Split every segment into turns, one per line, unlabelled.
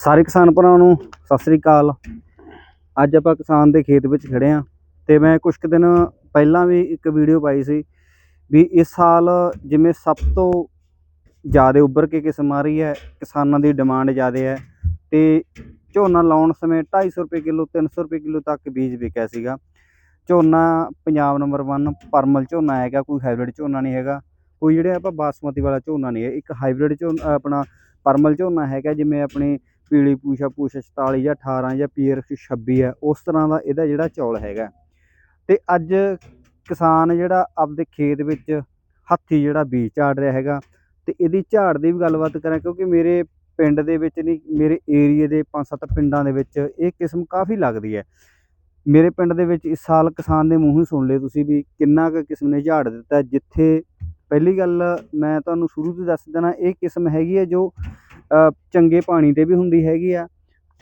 ਸਾਰੇ ਕਿਸਾਨ ਭਰਾਵਾਂ ਨੂੰ ਸਤਿ ਸ੍ਰੀ ਅਕਾਲ। ਅੱਜ ਆਪਾਂ ਕਿਸਾਨ ਦੇ ਖੇਤ ਵਿੱਚ ਖੜੇ ਆ ਤੇ ਮੈਂ ਕੁਝ ਕੁ ਦਿਨ ਪਹਿਲਾਂ ਵੀ ਇੱਕ ਵੀਡੀਓ ਪਾਈ ਸੀ ਵੀ ਇਸ ਸਾਲ ਜਿਵੇਂ ਸਭ ਤੋਂ ਜ਼ਿਆਦਾ ਉੱਭਰ ਕੇ ਕਿਸਮ ਆ ਰਹੀ ਹੈ, ਕਿਸਾਨਾਂ ਦੀ ਡਿਮਾਂਡ ਜ਼ਿਆਦਾ ਹੈ ਤੇ ਝੋਨਾ ਲਾਉਣ ਸਮੇਂ 250 ਰੁਪਏ ਕਿਲੋ 300 ਰੁਪਏ ਕਿਲੋ ਤੱਕ ਬੀਜ ਵਿਕਿਆ ਸੀਗਾ। ਝੋਨਾ ਪੰਜਾਬ ਨੰਬਰ 1 ਪਰਮਲ ਝੋਨਾ ਹੈਗਾ, ਕੋਈ ਹਾਈਬ੍ਰਿਡ ਝੋਨਾ ਨਹੀਂ ਹੈਗਾ, ਕੋਈ ਜਿਹੜੇ ਆਪਾਂ ਬਾਸਮਤੀ ਵਾਲਾ ਝੋਨਾ ਨਹੀਂ ਹੈ, ਇੱਕ ਹਾਈਬ੍ਰਿਡ ਝੋਨਾ, ਆਪਣਾ ਪਰਮਲ ਝੋਨਾ ਹੈਗਾ ਜਿਵੇਂ ਆਪਣੀ ਪੀਲੀ ਪੂਸ਼ਾ ਪੂਛ 44 ਜਾਂ 18 ਜਾਂ ਪੀਆਰ 26 ਹੈ, ਉਸ ਤਰ੍ਹਾਂ ਦਾ ਇਹਦਾ ਜਿਹੜਾ ਚੌਲ ਹੈਗਾ। ਤੇ ਅੱਜ ਕਿਸਾਨ ਜਿਹੜਾ ਆਪਦੇ ਖੇਤ ਵਿੱਚ ਹੱਥੀ ਜਿਹੜਾ ਬੀਜ ਝਾੜ ਰਿਹਾ ਹੈਗਾ, ਤੇ ਇਹਦੀ ਝਾੜ ਦੀ ਵੀ ਗੱਲਬਾਤ ਕਰਾਂ, ਕਿਉਂਕਿ ਮੇਰੇ ਪਿੰਡ ਦੇ ਵਿੱਚ ਨਹੀਂ, ਮੇਰੇ ਏਰੀਏ ਦੇ ਪੰਜ ਸੱਤ ਪਿੰਡਾਂ ਦੇ ਵਿੱਚ ਇਹ ਕਿਸਮ ਕਾਫੀ ਲੱਗਦੀ ਹੈ। ਮੇਰੇ ਪਿੰਡ ਦੇ ਵਿੱਚ ਇਸ ਸਾਲ ਕਿਸਾਨ ਦੇ ਮੂੰਹੋਂ ਸੁਣ ਲਏ ਤੁਸੀਂ ਵੀ ਕਿੰਨਾ ਕੁ ਕਿਸਮ ਨੇ ਝਾੜ ਦਿੱਤਾ, ਜਿੱਥੇ ਪਹਿਲੀ ਗੱਲ ਮੈਂ ਤੁਹਾਨੂੰ ਸ਼ੁਰੂ ਤੋਂ ਦੱਸ ਦੇਣਾ ਇਹ ਕਿਸਮ ਹੈਗੀ ਹੈ ਜੋ ਚੰਗੇ ਪਾਣੀ ਤੇ ਵੀ ਹੁੰਦੀ ਹੈਗੀ ਆ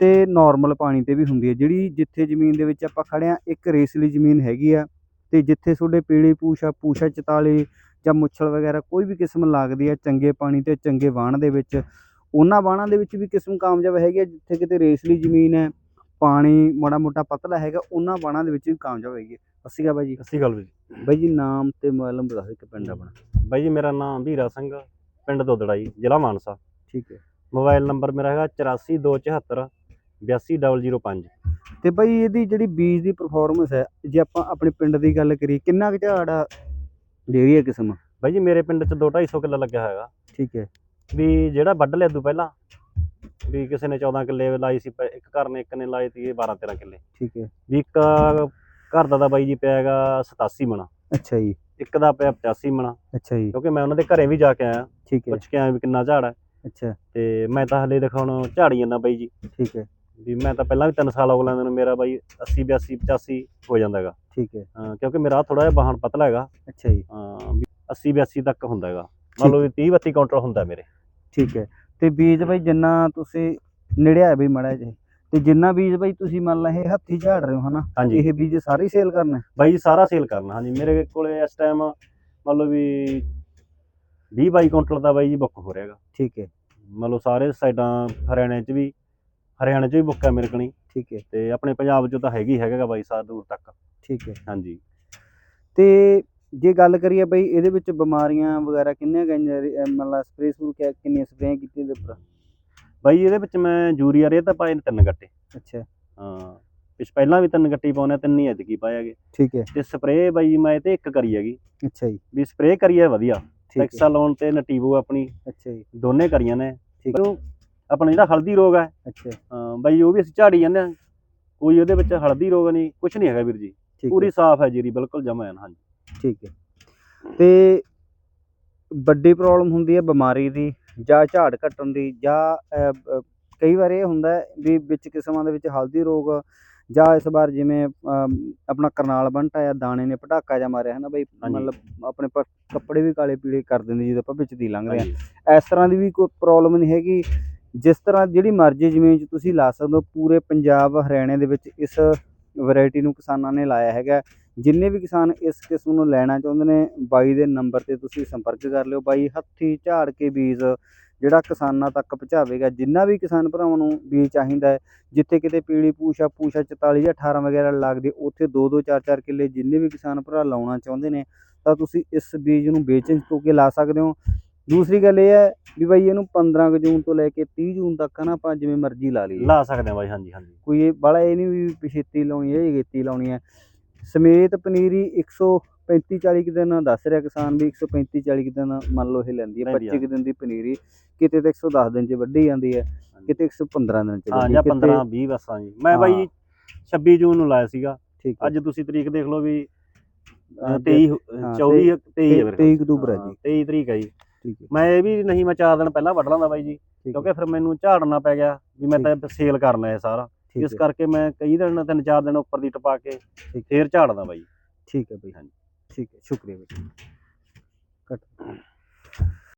ਤੇ ਨਾਰਮਲ ਪਾਣੀ ਤੇ ਵੀ ਹੁੰਦੀ ਹੈ ਜਿਹੜੀ ਜਿੱਥੇ ਜ਼ਮੀਨ ਦੇ ਵਿੱਚ ਆਪਾਂ ਖੜੇ ਆ ਇੱਕ ਰੇਸਲੀ ਜ਼ਮੀਨ ਹੈਗੀ ਆ ਤੇ ਜਿੱਥੇ ਤੁਹਾਡੇ ਪੀਲੀ ਪੂਛਾ ਪੂਛਾ 44 ਜਾਂ ਮੁੱਛਲ ਵਗੈਰਾ ਕੋਈ ਵੀ ਕਿਸਮ ਲੱਗਦੀ ਹੈ ਚੰਗੇ ਪਾਣੀ ਤੇ ਚੰਗੇ ਵਾਣ ਦੇ ਵਿੱਚ ਉਹਨਾਂ ਵਾਣਾਂ ਦੇ ਵਿੱਚ ਵੀ ਕਿਸਮ ਕਾਮਯਾਬ ਹੈਗੀ ਆ। ਜਿੱਥੇ ਕਿਤੇ ਰੇਸਲੀ ਜ਼ਮੀਨ ਹੈ ਪਾਣੀ ਮਾੜਾ ਮੋਟਾ ਪਤਲਾ ਹੈਗਾ ਉਹਨਾਂ ਵਾਣਾਂ ਦੇ ਵਿੱਚ ਵੀ ਕਾਮਯਾਬ ਹੈਗੀ ਹੈ ਸਤਿ ਸ਼੍ਰੀ ਅਕਾਲ ਬਾਈ ਜੀ।
ਸਤਿ ਸ਼੍ਰੀ ਅਕਾਲ ਜੀ।
ਬਾਈ ਜੀ ਨਾਮ ਤੇ ਮੋਬਾਈਲ ਨੰਬਰ ਦੱਸ ਦਿਓ ਇੱਕ ਪਿੰਡ ਆਪਣਾ।
ਬਾਈ ਜੀ ਮੇਰਾ ਨਾਮ ਵੀਰਾ ਸਿੰਘ ਪਿੰਡ ਦੋਦੜਾ ਜੀ ਜ਼ਿਲ੍ਹਾ ਮਾਨਸਾ।
ਠੀਕ ਹੈ।
ਮੋਬਾਈਲ ਨੰਬਰ ਮੇਰਾ ਹੈਗਾ 84274 82005
ਤੇ ਬਾਈ ਇਹਦੀ ਜਿਹੜੀ ਬੀਜ ਦੀ ਪਰਫਾਰਮੈਂਸ ਹੈ ਜੇ ਆਪਾਂ ਆਪਣੇ ਪਿੰਡ ਦੀ ਗੱਲ ਕਰੀਏ ਕਿੰਨਾ ਕੁ ਝਾੜ ਆ ਦੇ ਰਹੀ ਹੈ ਕਿਸਮ?
ਬਾਈ ਜੀ ਮੇਰੇ ਪਿੰਡ 'ਚ 2-250 ਕਿੱਲਾ ਲੱਗਿਆ ਹੈਗਾ।
ਠੀਕ ਹੈ।
ਵੀ ਜਿਹੜਾ ਵੱਢ ਲਿਆ ਤੂੰ ਪਹਿਲਾਂ ਵੀ ਕਿਸੇ ਨੇ 14 ਕਿੱਲੇ ਲਾਈ ਸੀ ਇੱਕ ਘਰ ਨੇ ਇੱਕ ਨੇ ਲਾਈ ਤੀ 12-13 ਕਿੱਲੇ।
ਠੀਕ ਹੈ।
ਵੀ ਇੱਕ ਘਰ ਦਾ ਤਾਂ ਬਾਈ ਜੀ ਪਿਆ ਹੈਗਾ 87 ਮਣਾ।
ਅੱਛਾ ਜੀ।
ਇੱਕ ਦਾ ਪਿਆ 85 ਮਣਾ।
ਅੱਛਾ ਜੀ।
ਕਿਉਂਕਿ ਮੈਂ ਉਹਨਾਂ ਦੇ ਘਰੇ ਵੀ ਜਾ ਕੇ ਆਇਆ।
ਠੀਕ ਹੈ।
ਪੁੱਛ ਕੇ ਆਇਆ ਵੀ ਕਿੰਨਾ ਝਾੜ ਹੈ।
ਅੱਛਾ।
ਤੇ ਮੈਂ ਤਾਂ ਹਲੇ ਦਿਖਾਉਣ ਝਾੜੀ ਜਾਂਦਾ ਬਾਈ ਜੀ।
ਠੀਕ ਹੈ।
ਵੀ ਮੈਂ ਤਾਂ ਪਹਿਲਾਂ ਵੀ 3 ਸਾਲ ਹੋ ਲੈਂਦੇ ਨੂੰ ਮੇਰਾ ਬਾਈ 80 82 85 ਹੋ ਜਾਂਦਾ ਹੈਗਾ।
ਠੀਕ ਹੈ।
ਹਾਂ, ਕਿਉਂਕਿ ਮੇਰਾ ਥੋੜਾ ਜਿਹਾ ਵਾਹਣ ਪਤਲਾ ਹੈਗਾ।
ਅੱਛਾ ਜੀ।
ਹਾਂ, ਵੀ 80 82 ਤੱਕ ਹੁੰਦਾ ਹੈਗਾ। ਮੰਨ ਲਓ ਵੀ 30 32 ਕਾਊਂਟਰ ਹੁੰਦਾ ਮੇਰੇ।
ਠੀਕ ਹੈ। ਤੇ ਬੀਜ ਬਾਈ ਜਿੰਨਾ ਤੁਸੀਂ ਨੇੜਿਆ ਬਈ ਮੜਾ ਜੇ ਤੇ ਜਿੰਨਾ ਬੀਜ ਬਾਈ ਤੁਸੀਂ ਮੰਨ ਲਾ ਇਹ ਹੱਥੀ ਝਾੜ ਰਹੇ ਹੋ ਹਨਾ? ਇਹ ਬੀਜ ਸਾਰੇ ਸੇਲ ਕਰਨਾ?
ਬਾਈ ਸਾਰਾ ਸੇਲ ਕਰਨਾ। ਹਾਂਜੀ ਮੇਰੇ ਕੋਲੇ ਇਸ ਟਾਈਮ ਮੰਨ ਲਓ ਵੀ 20 22 ਕਾਊਂਟਰ ਦਾ ਬਾਈ ਜੀ ਬੁੱਕ ਹੋ ਰਿਹਾ ਹੈਗਾ।
ਠੀਕ ਹੈ।
ਮੰਨ ਲਓ ਸਾਰੇ ਸਾਈਡਾਂ ਹਰਿਆਣੇ 'ਚ ਵੀ ਹਰਿਆਣੇ 'ਚ ਵੀ ਬੁੱਕ ਹੈ ਮੇਰੇ ਕੋਲ।
ਠੀਕ ਹੈ।
ਤੇ ਆਪਣੇ ਪੰਜਾਬ 'ਚ ਤਾਂ ਹੈਗੀ ਹੈਗਾ ਬਾਈ ਸਾਰ ਦੂਰ ਤੱਕ।
ਠੀਕ ਹੈ।
ਹਾਂਜੀ।
ਤੇ ਜੇ ਗੱਲ ਕਰੀਏ ਬਈ ਇਹਦੇ ਵਿੱਚ ਬਿਮਾਰੀਆਂ ਵਗੈਰਾ ਕਿੰਨੀਆਂ ਗਈਆਂ ਲਾ ਸਪਰੇਅ ਸਮੂ ਕਿੰਨੀਆਂ ਸਪਰੇਆਂ ਕੀਤੀਆਂ ਇਹਦੇ ਉੱਪਰ?
ਬਾਈ ਇਹਦੇ ਵਿੱਚ ਮੈਂ ਯੂਰੀਆ ਰੇ ਤਾਂ ਪਾਏ ਨੇ ਤਿੰਨ ਗੱਟੇ।
ਅੱਛਾ।
ਹਾਂ ਪਿਛ ਪਹਿਲਾਂ ਵੀ ਤਿੰਨ ਗੱਟੀ ਪਾਉਣੇ ਤਿੰਨ ਹੀ ਐਤਕੀ ਪਾਏ ਹੈਗੇ।
ਠੀਕ ਹੈ।
ਤੇ ਸਪਰੇਅ ਬਾਈ ਮੈਂ ਇਹ ਤੇ ਇੱਕ ਕਰੀ ਹੈਗੀ।
ਅੱਛਾ ਜੀ।
ਵੀ ਸਪਰੇਅ ਕਰੀ ਹੈ ਵਧੀਆ।
ਠੀਕ ਹੈ।
ਟੈਕਸਾਲੋਨ ਤੇ ਨਟੀਵੋ ਆਪਣੀ
ਅੱਛਾ ਜੀ।
ਦੋਨੇ ਕਰੀਆਂ ਨੇ
ਠੀਕ
ਉਹ ਆਪਣਾ ਜਿਹੜਾ ਹਲਦੀ ਰੋਗ ਹੈ
ਅੱਛਾ।
ਅਹ ਬਾਈ ਉਹ ਵੀ ਅਸੀਂ ਝਾੜੀ ਜਾਂਦੇ ਹਾਂ ਕੋਈ ਉਹਦੇ ਵਿੱਚ ਹਲਦੀ ਰੋਗ ਨਹੀਂ ਕੁਝ ਨਹੀਂ ਹੈਗਾ ਵੀਰ ਜੀ। ਪੂਰੀ
ਹੈ।
ਸਾਫ਼ ਹੈ ਜੀਰੀ ਬਿਲਕੁਲ ਜਮਾ ਹੈ ਹਾਂਜੀ।
ਠੀਕ ਹੈ। ਤੇ ਵੱਡੀ ਪ੍ਰੋਬਲਮ ਹੁੰਦੀ ਹੈ ਬਿਮਾਰੀ ਦੀ ਜਾਂ ਝਾੜ ਘਟਣ ਦੀ ਜਾਂ ਕਈ ਵਾਰ ਇਹ ਹੁੰਦਾ ਹੈ ਵੀ ਵਿੱਚ ਕਿਸਮਾਂ ਦੇ ਵਿੱਚ ਹਲਦੀ ਰੋਗ ਜਾਂ ਇਸ ਵਾਰ ਜਿਵੇਂ ਆਪਣਾ ਕਰਨਾਲ ਬੰਟ ਆਇਆ ਦਾਣੇ ਨੇ ਪਟਾਕਾ ਜਾਂ ਮਾਰਿਆ ਹੈ ਨਾ ਬਈ। ਮਤਲਬ ਆਪਣੇ ਕੱਪੜੇ ਵੀ ਕਾਲੇ ਪੀਲੇ ਕਰ ਦਿੰਦੇ ਜਦੋਂ ਆਪਾਂ ਵਿੱਚ ਦੀ ਲੰਘਦੇ ਆ। ਇਸ ਤਰ੍ਹਾਂ ਦੀ ਵੀ ਕੋਈ ਪ੍ਰੋਬਲਮ ਨਹੀਂ ਹੈਗੀ। ਜਿਸ ਤਰ੍ਹਾਂ ਜਿਹੜੀ ਮਰਜ਼ੀ ਜ਼ਮੀਨ 'ਚ ਤੁਸੀਂ ਲਾ ਸਕਦੇ ਹੋ ਪੂਰੇ ਪੰਜਾਬ ਹਰਿਆਣੇ ਦੇ ਵਿੱਚ ਇਸ ਵੈਰਾਈਟੀ ਨੂੰ ਕਿਸਾਨਾਂ ਨੇ ਲਾਇਆ ਹੈਗਾ। ਜਿੰਨੇ ਵੀ ਕਿਸਾਨ ਇਸ ਕਿਸਮ ਨੂੰ ਲੈਣਾ ਚਾਹੁੰਦੇ ਨੇ ਬਾਈ ਦੇ ਨੰਬਰ ਤੇ ਤੁਸੀਂ ਸੰਪਰਕ ਕਰ ਲਿਓ। ਬਾਈ ਹੱਥੀ ਝਾੜ ਕੇ ਬੀਜ ਜਿਹੜਾ ਕਿਸਾਨਾਂ ਤੱਕ ਪਹੁੰਚਾਵੇਗਾ ਜਿੰਨਾ ਵੀ ਕਿਸਾਨ ਭਰਾਵਾਂ ਨੂੰ ਬੀਜ ਚਾਹੀਦਾ ਹੈ ਜਿੱਥੇ ਕਿਤੇ ਪੀਲੀ ਪੂਛਾ ਪੂਛਾ 44 ਜਾਂ 18 ਵਗੈਰਾ ਲੱਗਦੀ ਉੱਥੇ 2-2 4-4 ਕਿੱਲੇ ਜਿੰਨੇ ਵੀ ਕਿਸਾਨ ਭਰਾ ਲਾਉਣਾ ਚਾਹੁੰਦੇ ਨੇ ਤਾਂ ਤੁਸੀਂ ਇਸ ਬੀਜ ਨੂੰ ਵੇਚਣ ਕੇ ਲਾ ਸਕਦੇ ਹੋ। ਦੂਸਰੀ ਗੱਲ ਇਹ ਹੈ ਵੀ ਬਾਈ ਇਹਨੂੰ 15 ਕੁ ਜੂਨ ਤੋਂ ਲੈ ਕੇ 30 ਜੂਨ ਤੱਕ ਨਾ ਆਪਾਂ ਜਿਵੇਂ ਮਰਜ਼ੀ ਲਾ ਲਈਏ।
ਲਾ ਸਕਦੇ ਹਾਂ ਬਾਈ ਹਾਂਜੀ ਹਾਂਜੀ।
ਕੋਈ ਇਹ ਬਾਲਾ ਇਹ ਨਹੀਂ ਵੀ ਪਿਛੇਤੀ ਲਾਉਣੀ ਹੈ ਜਗੇਤੀ ਲਾਉਣੀ ਹੈ। ਸਮੇਤ ਪਨੀਰੀ 135 40 ਕੁ ਦਿਨ ਦੱਸ ਰਿਹਾ ਕਿਸਾਨ ਵੀ 135 40 ਕੁ ਦਿਨ ਮੰਨ ਲਓ ਇਹ ਲੈਂਦੀ ਹੈ
ਲੈਂਦੀ ਆ।
25 ਕੁ ਦਿਨ ਦੀ ਪਨੀਰੀ ਕਿਤੇ ਤਾਂ 110 ਦਿਨ ਚ ਵੱਢੀ ਜਾਂਦੀ ਹੈ ਕਿਤੇ 115 ਦਿਨ ਚ
ਹਾਂ ਜਾਂ
ਕਿਤੇ-
15 20 ਬਸ ਮੈਂ ਬਾਈ
ਹਾਂ।
26 ਜੂਨ ਨੂੰ ਲਾਇਆ ਸੀਗਾ।
ਠੀਕ ਹੈ।
ਅੱਜ ਤੁਸੀਂ ਤਰੀਕ ਦੇਖ ਲਓ ਵੀ ਅਹ,
ਅੱਜ
23
ਹਾਂ,
24 23 ਹੈ
23 ਅਕਤੂਬਰ ਹੈ ਜੀ।
23 ਤਰੀਕ ਹੈ ਜੀ।
ਠੀਕ ਹੈ।
ਮੈਂ ਇਹ ਵੀ ਨਹੀਂ ਮੈਂ 4 ਦਿਨ ਪਹਿਲਾਂ ਵੱਢ ਲਾਂਦਾ ਬਾਈ ਜੀ। ਕਿਉਂਕਿ ਫਿਰ ਮੈਨੂੰ ਝਾੜਨਾ ਪੈ ਗਿਆ ਵੀ ਮੈਂ ਤਾਂ ਸੇਲ ਕਰਨਾ ਇਹ ਸਾਰਾ। ਇਸ ਕਰਕੇ ਮੈਂ ਕਈ ਦਿਨ ਤਿੰਨ ਚਾਰ ਦਿਨ ਉੱਪਰ ਦੀ ਟਪਾ ਕੇ। ਫੇਰ ਝਾੜਦਾ ਬਾਈ
ਠੀਕ ਹੈ ਬਈ
ਹਾਂਜੀ।
ਠੀਕ ਹੈ ਸ਼ੁਕਰੀਆ ਬਈ ਕੱਟ